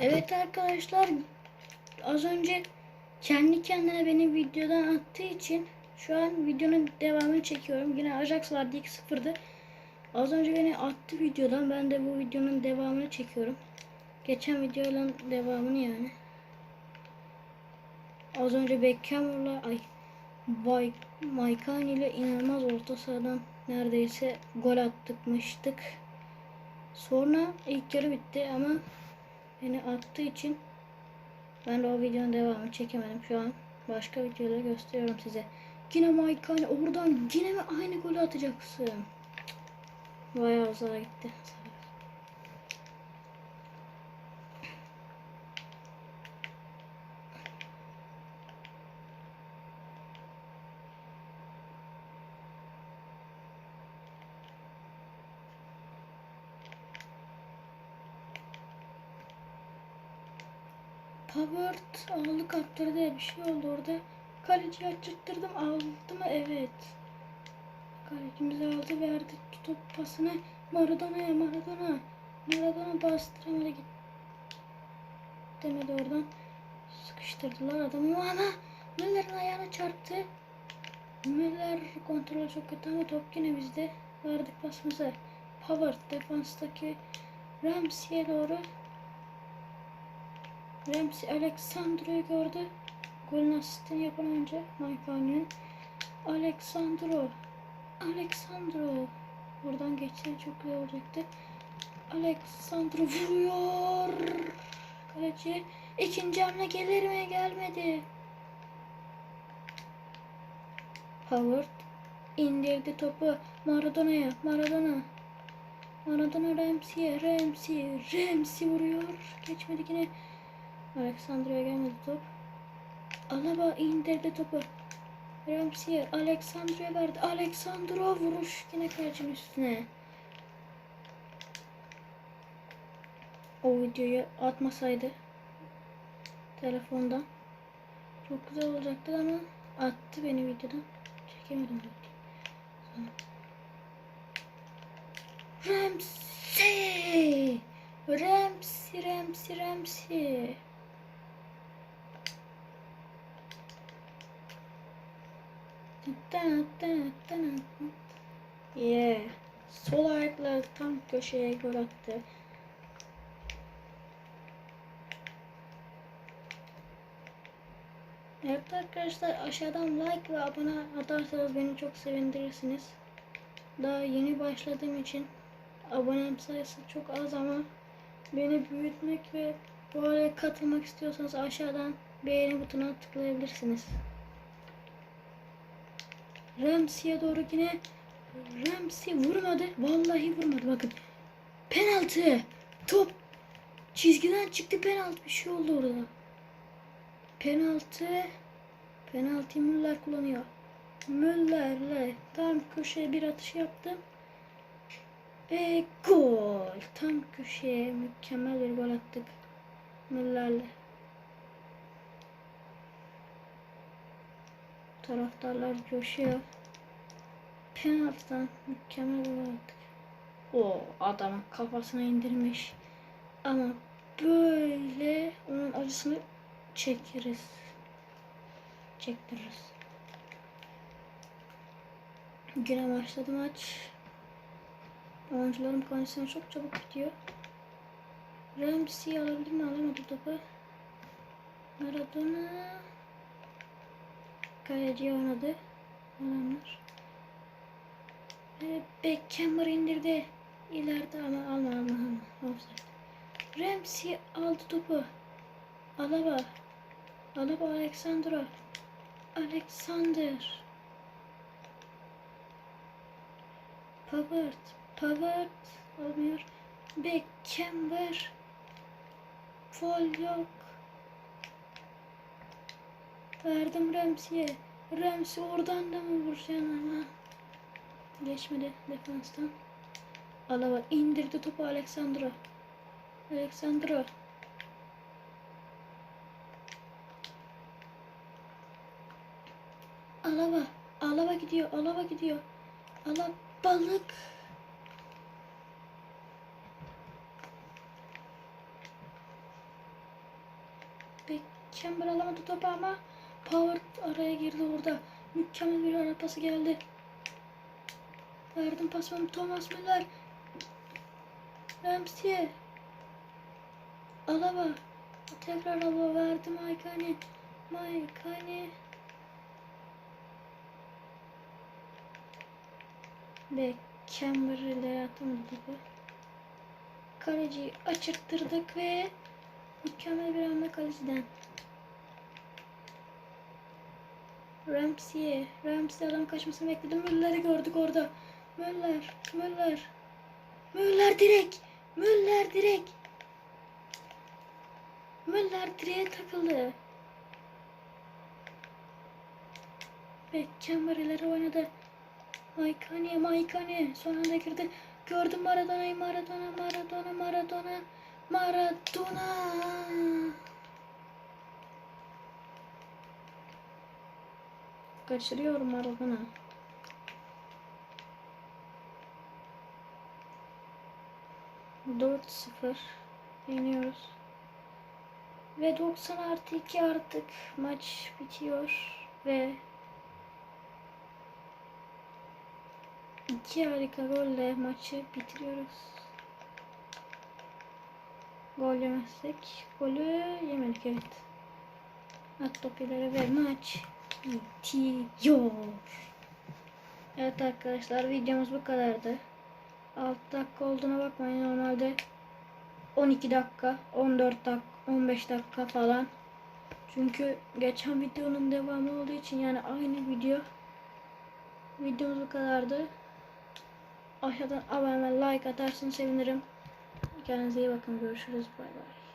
Evet arkadaşlar az önce kendi kendine beni videodan attığı için şu an videonun devamını çekiyorum. Yine Ajax vardı 2-0'dı. Az önce beni attı videodan. Ben de bu videonun devamını çekiyorum. Geçen videonun devamını yani. Az önce Beckham'la ay Bay Maykani ile inanılmaz orta sahadan neredeyse gol attıkmıştık. Sonra ilk yarı bitti ama beni attığı için ben de o videonun devamını çekemedim. Şu an başka videoları gösteriyorum size. Yine Maykani oradan yine mi aynı golü atacaksın? Bayağı uzağa gitti. Pavard aldı kaptırdı bir şey oldu orada. Kaleciyi açıttırdım aldı mı? Evet. Kalecimiz aldı verdi top pasını Maradona'ya Maradona. Maradona bastıramadı git. Demedi oradan. Sıkıştırdılar adamı ama Müller'in ayağına çarptı. Müller kontrolü çok kötü ama top yine bizde. Verdik pasımızı. Pavard defanstaki Ramsey'e doğru Ramsey Alexandro'yu gördü. Golün asistini yapan önce Mike. Alexandro. Alexandro. Buradan geçse çok iyi olacaktı. Alexandro vuruyor. Kaleci ikinci hamle gelir mi? Gelmedi. Howard indirdi topu Maradona'ya. Maradona. Maradona Ramsey'e. Ramsey. Ramsey vuruyor. Geçmedi yine. Alexandro'ya gelmedi top. Alaba indirdi topu. Ramsey Alexandro'ya verdi. Alexandro vuruş yine kalecinin üstüne. O videoyu atmasaydı telefondan çok güzel olacaktı ama attı beni videodan. Çekemedim videoyu. Ramsey! Ramsey, Ramsey, Ramsey. Yeah. Sol ayakla tam köşeye gol attı. Evet arkadaşlar aşağıdan like ve abone atarsanız beni çok sevindirirsiniz. Daha yeni başladığım için abonem sayısı çok az ama beni büyütmek ve bu araya katılmak istiyorsanız aşağıdan beğeni butonuna tıklayabilirsiniz. Ramsey'e doğru yine Ramsey vurmadı. Vallahi vurmadı bakın. Penaltı. Top çizgiden çıktı penaltı bir şey oldu orada. Penaltı. Penaltı Müller kullanıyor. Müller'le tam köşeye bir atış yaptım. Ve gol. Tam köşeye mükemmel bir gol attık. Müller'le. Taraftarlar coşuyor. Penaltıdan mükemmel attık. O adamın kafasına indirmiş. Ama böyle onun acısını çekeriz. Çektiririz. Güne başladı maç. Oyuncuların kondisyonu çok çabuk bitiyor. Ramsey alabilir mi? Alamadı topu. Maradona kaleci oynadı. Adamlar. Ve Beckham indirdi. İleride ama alma alma alma. Offside. Ramsey aldı topu. Alaba. Alaba Alexandro. Alexander. Pavard. Pavard. Olmuyor. Beckham var. Foul yok. Verdim Ramsey'e. Ramsey oradan da mı vuracaksın ama? Geçmedi defanstan. Alaba indirdi topu Alexandro. Alexandro. Alaba. Alaba gidiyor. Alaba gidiyor. Alaba balık. Beckham alamadı topu ama Power araya girdi orada. Mükemmel bir ara pası geldi. Verdim pasımı Thomas Müller. Ramsey. Alaba. Tekrar Alaba verdim Maykane. Maykane. Beckham ileri atamadı topu. Kaleciyi açırttırdık ve mükemmel bir hamle kaleciden. Ramsey'e. Ramsey adam kaçmasını bekledi. Müller'i gördük orada. Müller. Müller. Müller direkt. Müller direkt. Müller direğe takıldı. Beckham ileri oynadı. Maykane, Maykane son anda girdi. Gördüm Maradona'yı, Maradona, Maradona, Maradona, Maradona. Kaçırıyor Maradona. Dört sıfır yeniyoruz. Ve 90 artı 2 artık maç bitiyor ve iki harika golle maçı bitiriyoruz. Gol yemezsek golü yemedik evet. At top ve maç bitiyor. Evet arkadaşlar videomuz bu kadardı. 6 dakika olduğuna bakmayın normalde 12 dakika 14 dakika 15 dakika falan. Çünkü geçen videonun devamı olduğu için yani aynı video videomuz bu kadardı. Aşağıdan abone like atarsın sevinirim. Kendinize iyi bakın. Görüşürüz. Bay bay.